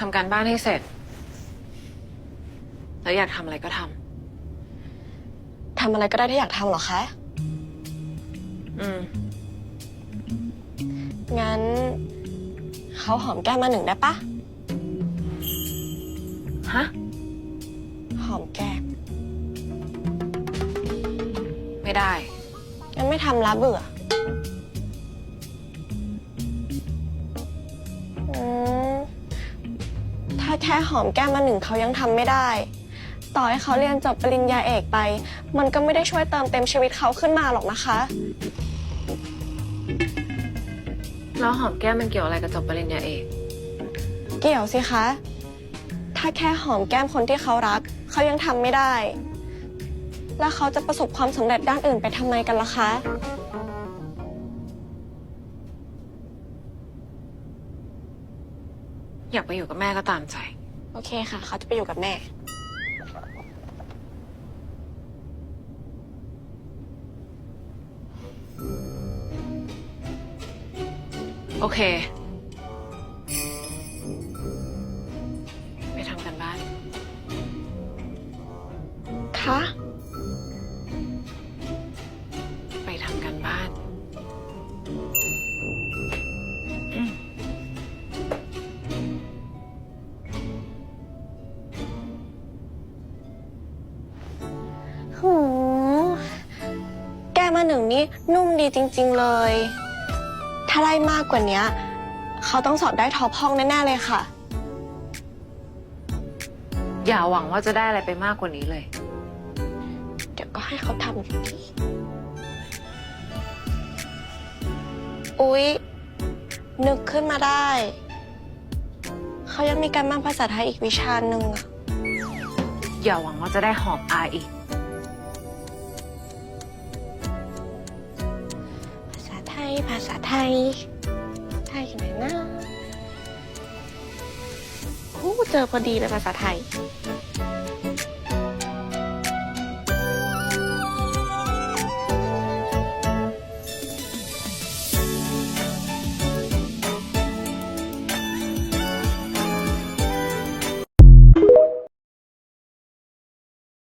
ทำการบ้านให้เสร็จ แล้วอยากทำอะไรก็ททำอะไรก็ได้ที่อยากทำเหรอคะำอืม งั้นเขาหอมแก้มมาหนึ่งได้ปะ ฮะ หอมแก้มไม่ได้ งั้นไม่ทำละเบื่อ ถ้าแค่หอมแก้มมาหนึ่งเขายังทำไม่ได้ ต่อให้เขาเรียนจบปริญญาเอกไป มันก็ไม่ได้ช่วยเติมเต็มชีวิตเขาขึ้นมาหรอกนะคะ แล้วหอมแก้มมันเกี่ยวอะไรกับจบปริญญาเอก เกี่ยวสิคะ ถ้าแค่หอมแก้มคนที่เขารัก เขายังทำไม่ได้ แล้วเขาจะประสบความสำเร็จด้านอื่นไปทำไมกันล่ะคะ อยากไปอยู่กับแม่ก็ตามใจ โอเคค่ะ เขาจะไปอยู่กับแม่ โอเค ไปทำกันบ้าน คะ มาหนึ่งนี่นุ่มดีจริง ๆเลย ถ้าได้มากกว่านี้เขาต้องสอบได้ท็อปห้องแน่ๆเลยค่ะ อย่าหวังว่าจะได้อะไรไปมากกว่านี้เลย เดี๋ยวก็ให้เขาทำอยู่ดีอุ๊ย นึกขึ้นมาได้ เขายังมีการบ้านภาษาไทยอีกวิชาหนึ่งอะอย่าหวังว่าจะได้หอมอาอีก ภาษาไทย ไทยอยู่ไหนนะโอ้เจอพอดีเลยภาษาไทย